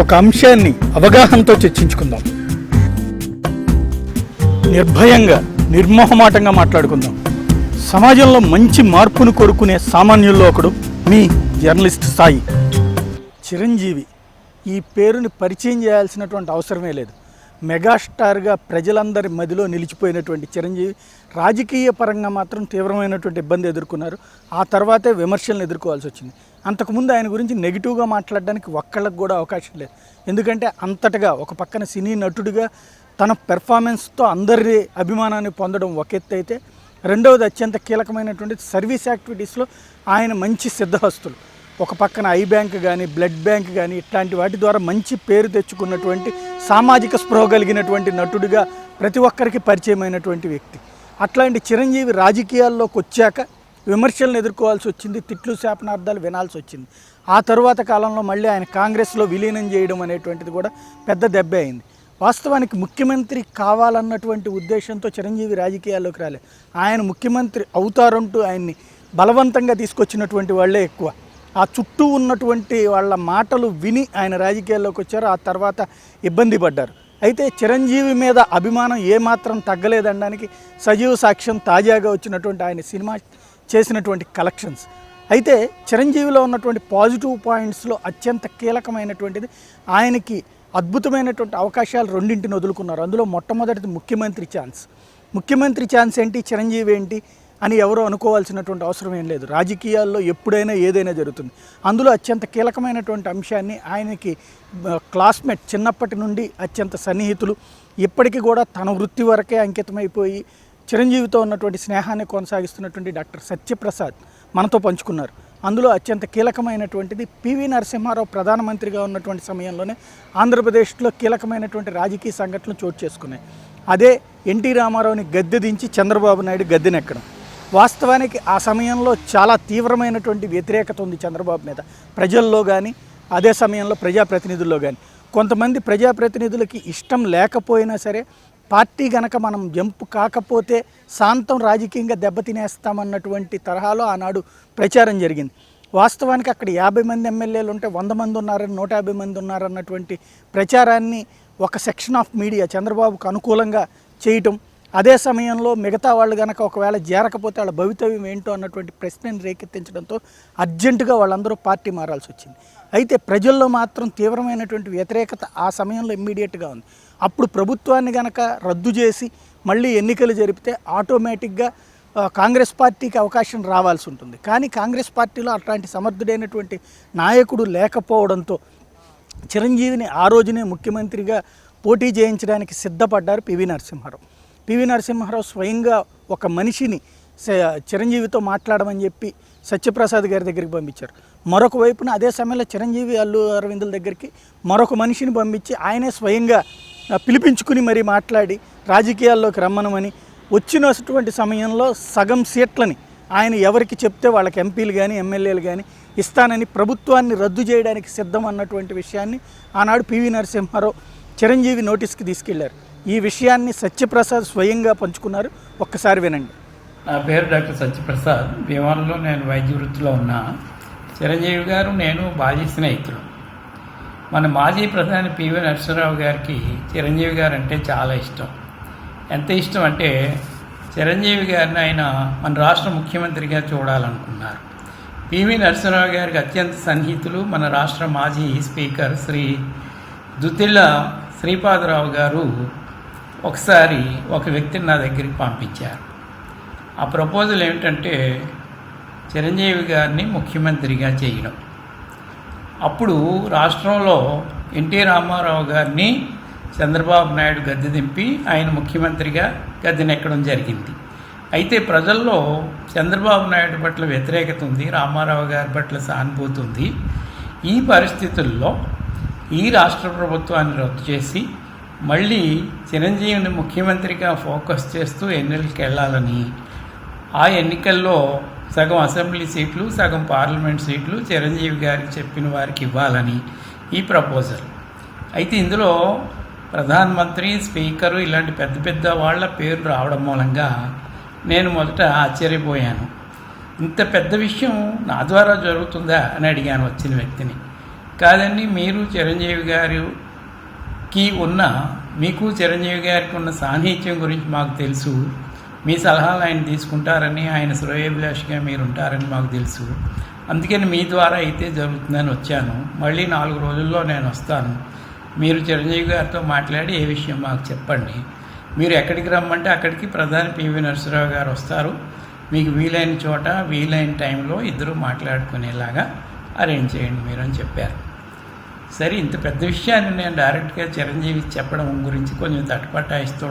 ఒక అంశాన్ని అవగాహనతో చర్చించుకుందాం. నిర్భయంగా నిర్మోహమాటంగా మాట్లాడుకుందాం. సమాజంలో మంచి మార్పును కోరుకునే సామాన్యుల్లో ఒకడు మీ జర్నలిస్ట్ సాయి. చిరంజీవి ఈ పేరుని పరిచయం చేయాల్సినటువంటి అవసరమే లేదు. మెగాస్టార్గా ప్రజలందరి మదిలో నిలిచిపోయినటువంటి చిరంజీవి రాజకీయ పరంగా మాత్రం తీవ్రమైనటువంటి ఇబ్బంది ఎదుర్కొన్నారు. ఆ తర్వాతే విమర్శలను ఎదుర్కోవాల్సి వచ్చింది. అంతకుముందు ఆయన గురించి నెగిటివ్గా మాట్లాడడానికి ఒక్కళ్ళకు కూడా అవకాశం లేదు. ఎందుకంటే అంతటగా ఒక పక్కన సినీ నటుడిగా తన పెర్ఫార్మెన్స్తో అందరి అభిమానాన్ని పొందడం ఒక ఎత్తు అయితే రెండవది అత్యంత కీలకమైనటువంటి సర్వీస్ యాక్టివిటీస్లో ఆయన మంచి సిద్ధహస్తులు. ఒక పక్కన ఐ బ్యాంక్ కానీ బ్లడ్ బ్యాంక్ కానీ ఇట్లాంటి వాటి ద్వారా మంచి పేరు తెచ్చుకున్నటువంటి సామాజిక స్పృహ కలిగినటువంటి నటుడిగా ప్రతి ఒక్కరికి పరిచయమైనటువంటి వ్యక్తి. అట్లాంటి చిరంజీవి రాజకీయాల్లోకి వచ్చాక విమర్శలను ఎదుర్కోవాల్సి వచ్చింది తిట్లు శాపనార్థాలు వినాల్సి వచ్చింది. ఆ తరువాత కాలంలో మళ్ళీ ఆయన కాంగ్రెస్లో విలీనం చేయడం అనేటువంటిది కూడా పెద్ద దెబ్బ అయింది. వాస్తవానికి ముఖ్యమంత్రి కావాలన్నటువంటి ఉద్దేశంతో చిరంజీవి రాజకీయాల్లోకి రాలే ఆయన ముఖ్యమంత్రి అవుతారంటూ ఆయన్ని బలవంతంగా తీసుకొచ్చినటువంటి వాళ్ళే ఎక్కువ. ఆ చుట్టూ ఉన్నటువంటి వాళ్ళ మాటలు విని ఆయన రాజకీయాల్లోకి వచ్చారు ఆ తర్వాత ఇబ్బంది పడ్డారు. అయితే చిరంజీవి మీద అభిమానం ఏమాత్రం తగ్గలేదనడానికి సజీవ సాక్ష్యం తాజాగా వచ్చినటువంటి ఆయన సినిమా చేసినటువంటి కలెక్షన్స్. అయితే చిరంజీవిలో ఉన్నటువంటి పాజిటివ్ పాయింట్స్లో అత్యంత కీలకమైనటువంటిది ఆయనకి అద్భుతమైనటువంటి అవకాశాలు రెండింటిని వదులుకున్నారు. అందులో మొట్టమొదటిది ముఖ్యమంత్రి ఛాన్స్. ముఖ్యమంత్రి ఛాన్స్ ఏంటి? చిరంజీవి ఏంటి? అని ఎవరో అనుకోవాల్సినటువంటి అవసరం ఏం లేదు. రాజకీయాల్లో ఎప్పుడైనా ఏదైనా జరుగుతుంది. అందులో అత్యంత కీలకమైనటువంటి అంశాన్ని ఆయనకి క్లాస్మేట్ చిన్నప్పటి నుండి అత్యంత సన్నిహితులు. ఇప్పటికీ కూడా తన వృత్తి వరకే అంకితమైపోయి చిరంజీవితో ఉన్నటువంటి స్నేహాన్ని కొనసాగిస్తున్నటువంటి డాక్టర్ సత్యప్రసాద్ మనతో పంచుకున్నారు. అందులో అత్యంత కీలకమైనటువంటిది పివి నరసింహారావు ప్రధానమంత్రిగా ఉన్నటువంటి సమయంలోనే ఆంధ్రప్రదేశ్లో కీలకమైనటువంటి రాజకీయ సంఘటనలు చోటు చేసుకున్నాయి. అదే ఎన్టీ రామారావుని గద్దె దించి చంద్రబాబు నాయుడు గద్దెనెక్కడం వాస్తవానికి ఆ సమయంలో చాలా తీవ్రమైనటువంటి వ్యతిరేకత ఉంది చంద్రబాబు మీద. ప్రజల్లో కానీ అదే సమయంలో ప్రజాప్రతినిధుల్లో కానీ కొంతమంది ప్రజాప్రతినిధులకి ఇష్టం లేకపోయినా సరే పార్టీ గనక మనం జంపు కాకపోతే శాంతం రాజకీయంగా దెబ్బతినేస్తామన్నటువంటి తరహాలో ఆనాడు ప్రచారం జరిగింది. వాస్తవానికి అక్కడ యాభై మంది ఎమ్మెల్యేలు ఉంటే వంద మంది ఉన్నారని నూట యాభై మంది ఉన్నారన్నటువంటి ప్రచారాన్ని ఒక సెక్షన్ ఆఫ్ మీడియా చంద్రబాబుకు అనుకూలంగా చేయటం అదే సమయంలో మిగతా వాళ్ళు కనుక ఒకవేళ చేరకపోతే వాళ్ళ భవితవ్యం ఏంటో అన్నటువంటి ప్రశ్నని రేకెత్తించడంతో అర్జెంటుగా వాళ్ళందరూ పార్టీ మారాల్సి వచ్చింది అయితే ప్రజల్లో మాత్రం తీవ్రమైనటువంటి వ్యతిరేకత ఆ సమయంలో ఇమ్మీడియట్గా ఉంది. అప్పుడు ప్రభుత్వాన్ని గనక రద్దు చేసి మళ్ళీ ఎన్నికలు జరిపితే ఆటోమేటిక్గా కాంగ్రెస్ పార్టీకి అవకాశం రావాల్సి ఉంటుంది. కానీ కాంగ్రెస్ పార్టీలో అట్లాంటి సమర్థుడైనటువంటి నాయకుడు లేకపోవడంతో చిరంజీవిని ఆ రోజునే ముఖ్యమంత్రిగా పోటీ చేయించడానికి సిద్ధపడ్డారు P V Narasimha Rao. P V Narasimha Rao స్వయంగా ఒక మనిషిని చిరంజీవితో మాట్లాడమని చెప్పి సత్యప్రసాద్ గారి దగ్గరికి పంపించారు. మరొక వైపున అదే సమయంలో చిరంజీవి అల్లు అరవిందుల దగ్గరికి మరొక మనిషిని పంపించి ఆయనే స్వయంగా పిలిపించుకుని మరీ మాట్లాడి రాజకీయాల్లోకి రమ్మనమని వచ్చినటువంటి సమయంలో సగం సీట్లని ఆయన ఎవరికి చెప్తే వాళ్ళకి ఎంపీలు కానీ ఎమ్మెల్యేలు కానీ ఇస్తానని ప్రభుత్వాన్ని రద్దు చేయడానికి సిద్ధం అన్నటువంటి విషయాన్ని ఆనాడు పివి నరసింహారావు చిరంజీవి నోటీస్కి తీసుకెళ్ళారు. ఈ విషయాన్ని సత్యప్రసాద్ స్వయంగా పంచుకున్నారు. ఒక్కసారి వినండి. నా పేరు డాక్టర్ సత్యప్రసాద్. భీమాలలో నేను వైద్య వృత్తిలో ఉన్నా. చిరంజీవి గారు నేను బాజీ స్నేహితులు. మన మాజీ ప్రధాని పివి నరసింహరావు గారికి చిరంజీవి గారు అంటే చాలా ఇష్టం. ఎంత ఇష్టం అంటే చిరంజీవి గారిని ఆయన మన రాష్ట్ర ముఖ్యమంత్రిగా చూడాలనుకున్నారు. పివి నరసింహరావు గారికి అత్యంత సన్నిహితులు మన రాష్ట్ర మాజీ స్పీకర్ శ్రీ దుద్దిళ్ళ శ్రీపాదరావు గారు ఒకసారి ఒక వ్యక్తిని నా దగ్గరికి పంపించారు. ఆ ప్రపోజల్ ఏమిటంటే చిరంజీవి గారిని ముఖ్యమంత్రిగా చేయడం. అప్పుడు రాష్ట్రంలో ఎన్టీ రామారావు గారిని చంద్రబాబు నాయుడు గద్దె దింపి ఆయన ముఖ్యమంత్రిగా గద్దెనెక్కడం జరిగింది. అయితే ప్రజల్లో చంద్రబాబు నాయుడు పట్ల వ్యతిరేకత ఉంది రామారావు గారి పట్ల సానుభూతి ఉంది. ఈ పరిస్థితుల్లో ఈ రాష్ట్ర ప్రభుత్వాన్ని రద్దు చేసి మళ్ళీ చిరంజీవిని ముఖ్యమంత్రిగా ఫోకస్ చేస్తూ ఎన్నికలకు వెళ్ళాలని ఆ ఎన్నికల్లో సగం అసెంబ్లీ సీట్లు సగం పార్లమెంట్ సీట్లు చిరంజీవి గారికి చెప్పిన వారికి ఇవ్వాలని ఈ ప్రపోజల్. అయితే ఇందులో ప్రధానమంత్రి స్పీకరు ఇలాంటి పెద్ద పెద్ద వాళ్ళ పేరు రావడం మూలంగా నేను మొదట ఆశ్చర్యపోయాను. ఇంత పెద్ద విషయం నా ద్వారా జరుగుతుందా అని అడిగాను వచ్చిన వ్యక్తిని. కాదండి మీరు చిరంజీవి గారికి ఉన్న మీకు చిరంజీవి గారికి ఉన్న సాన్నిహిత్యం గురించి మాకు తెలుసు. మీ సలహాలు ఆయన తీసుకుంటారని ఆయన శ్రేయోభిలాషిగా మీరు ఉంటారని మాకు తెలుసు. అందుకని మీ ద్వారా అయితే జరుగుతుందని వచ్చాను. మళ్ళీ నాలుగు రోజుల్లో నేను వస్తాను. మీరు చిరంజీవి గారితో మాట్లాడి ఏ విషయం మాకు చెప్పండి. మీరు ఎక్కడికి రమ్మంటే అక్కడికి ప్రధాని పివి నరసింహరావు గారు వస్తారు. మీకు వీలైన చోట వీలైన టైంలో ఇద్దరు మాట్లాడుకునేలాగా అరేంజ్ చేయండి మీరు అని చెప్పారు. సరే ఇంత పెద్ద విషయాన్ని నేను డైరెక్ట్గా చిరంజీవి చెప్పడం గురించి కొంచెం తటపటాయిస్తూ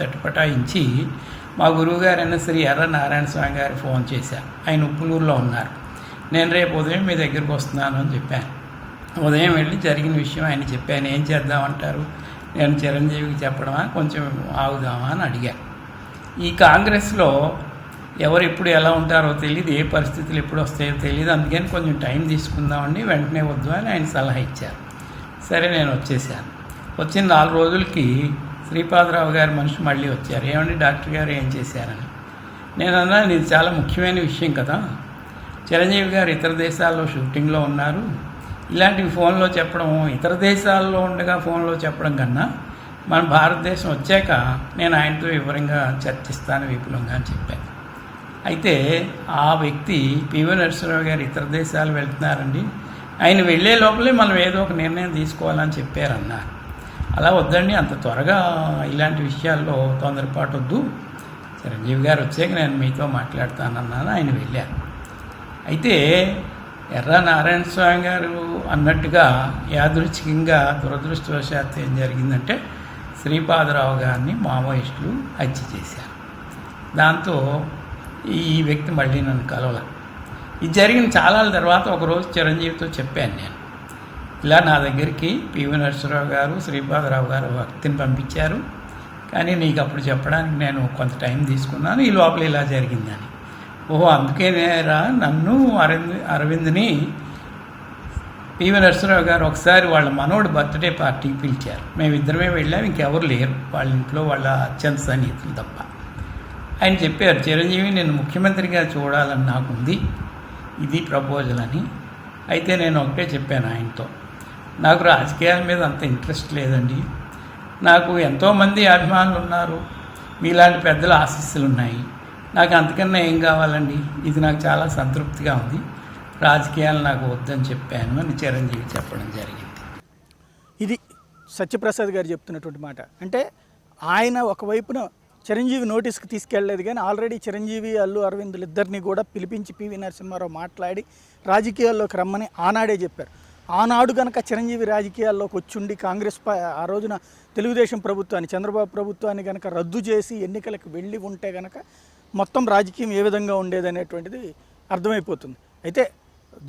తటపటాయించి మా గురువుగారైన శ్రీ ఎర్ర నారాయణ స్వామి గారు ఫోన్ చేశారు. ఆయన ఉప్పులూరులో ఉన్నారు. నేను రేపు ఉదయం మీ దగ్గరికి వస్తున్నాను అని చెప్పాను. ఉదయం వెళ్ళి జరిగిన విషయం ఆయన చెప్పాను. ఏం చేద్దామంటారు? నేను చిరంజీవికి చెప్పడమా? కొంచెం ఆగుదామా అని అడిగాను ఈ కాంగ్రెస్లో ఎవరు ఎప్పుడు ఎలా ఉంటారో తెలియదు ఏ పరిస్థితులు ఎప్పుడు వస్తాయో తెలియదు అందుకని కొంచెం టైం తీసుకుందామండి వెంటనే వద్దు అని ఆయన సలహా ఇచ్చారు. సరే నేను వచ్చేసాను. వచ్చిన నాలుగు రోజులకి శ్రీపాదరావు గారి మనిషి మళ్ళీ వచ్చారు. ఏమండి డాక్టర్ గారు ఏం చేశారని? నేను అన్నాను ఇది చాలా ముఖ్యమైన విషయం కదా. చిరంజీవి గారు ఇతర దేశాల్లో షూటింగ్లో ఉన్నారు. ఇలాంటివి ఫోన్లో చెప్పడం ఇతర దేశాల్లో ఉండగా ఫోన్లో చెప్పడం కన్నా మన భారతదేశం వచ్చాక నేను ఆయనతో వివరంగా చర్చిస్తాను విపులంగా అని చెప్పాను అయితే ఆ వ్యక్తి పివి నరసింహరావు గారు ఇతర దేశాలు వెళ్తున్నారండి. ఆయన వెళ్ళే లోపలే మనం ఏదో ఒక నిర్ణయం తీసుకోవాలని చెప్పారన్నారు. అలా వద్దండి అంత త్వరగా ఇలాంటి విషయాల్లో తొందరపాటు వద్దు చిరంజీవి గారు వచ్చాక నేను మీతో మాట్లాడతానన్నాను ఆయన వెళ్ళారు. అయితే ఎర్ర నారాయణ స్వామి గారు అన్నట్టుగా యాదృచ్ఛికంగా దురదృష్టవశాత్తు ఏం జరిగిందంటే శ్రీపాదరావు గారిని మావోయిస్టులు హత్య చేశారు. దాంతో ఈ వ్యక్తి మళ్ళీ నన్ను కలవల. ఇది జరిగిన చాలా తర్వాత ఒకరోజు చిరంజీవితో చెప్పాను నేను. ఇలా నా దగ్గరికి పివి నరసరావు గారు శ్రీపాదరావు గారు భక్తిని పంపించారు. కానీ నీకు అప్పుడు చెప్పడానికి నేను కొంత టైం తీసుకున్నాను. ఈ లోపల ఇలా జరిగిందని. ఓహో అందుకేనేరా నన్ను అరవింద్ అరవింద్ని పివి నరసరావు గారు ఒకసారి వాళ్ళ మనోడు బర్త్డే పార్టీకి పిలిచారు. మేమిద్దరమే వెళ్ళాం. ఇంకెవరు లేరు. వాళ్ళ ఇంట్లో వాళ్ళ అత్యంత సన్నిహితులు తప్ప. ఆయన చెప్పారు చిరంజీవి నేను ముఖ్యమంత్రిగా చూడాలని నాకుంది. ఇది ప్రపోజల్ అని. అయితే నేను ఒకటే చెప్పాను ఆయనతో. నాకు రాజకీయాల మీద అంత ఇంట్రెస్ట్ లేదండి. నాకు ఎంతోమంది అభిమానులు ఉన్నారు. మీలాంటి పెద్దల ఆశీస్సులు ఉన్నాయి. నాకు అంతకన్నా ఏం కావాలండి? ఇది నాకు చాలా సంతృప్తిగా ఉంది. రాజకీయాలు నాకు వద్దని చెప్పాను అని చిరంజీవి చెప్పడం జరిగింది. ఇది సత్యప్రసాద్ గారు చెప్తున్నటువంటి మాట. అంటే ఆయన ఒకవైపున చిరంజీవి నోటీస్కి తీసుకెళ్ళలేదు కానీ ఆల్రెడీ చిరంజీవి అల్లు అరవిందులు ఇద్దరిని కూడా పిలిపించి పివి నరసింహారావు మాట్లాడి రాజకీయాల్లోకి రమ్మని ఆనాడే చెప్పారు. ఆనాడు కనుక చిరంజీవి రాజకీయాల్లోకి వచ్చుండి కాంగ్రెస్ ఆ రోజున తెలుగుదేశం ప్రభుత్వాన్ని చంద్రబాబు ప్రభుత్వాన్ని కనుక రద్దు చేసి ఎన్నికలకు వెళ్ళి ఉంటే కనుక మొత్తం రాజకీయం ఏ విధంగా ఉండేది అనేటువంటిది అర్థమైపోతుంది. అయితే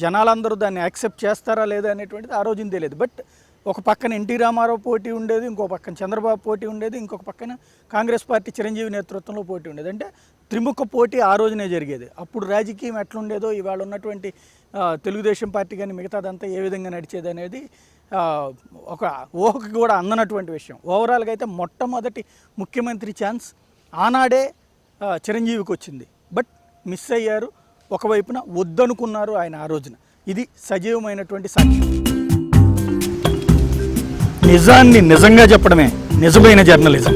జనాలందరూ దాన్ని యాక్సెప్ట్ చేస్తారా లేదా అనేటువంటిది ఆ రోజున తెలియదు బట్ ఒక పక్కన ఎన్టీ రామారావు పోటీ ఉండేది ఇంకో పక్కన చంద్రబాబు పోటీ ఉండేది ఇంకొక పక్కన కాంగ్రెస్ పార్టీ చిరంజీవి నేతృత్వంలో పోటీ ఉండేది. అంటే త్రిముఖ పోటీ ఆ రోజునే జరిగేది. అప్పుడు రాజకీయం ఎట్లుండేదో ఇవాళ ఉన్నటువంటి తెలుగుదేశం పార్టీ కానీ మిగతాదంతా ఏ విధంగా నడిచేది అనేది ఒక ఊహకు కూడా అందనటువంటి విషయం. ఓవరాల్గా అయితే మొట్టమొదటి ముఖ్యమంత్రి ఛాన్స్ ఆనాడే చిరంజీవికి వచ్చింది. బట్ మిస్ అయ్యారు ఒకవైపున వద్దనుకున్నారు ఆయన ఆ రోజున. ఇది సజీవమైనటువంటి సాక్ష్యం. నిజాన్ని నిజంగా చెప్పడమే నిజమైన జర్నలిజం.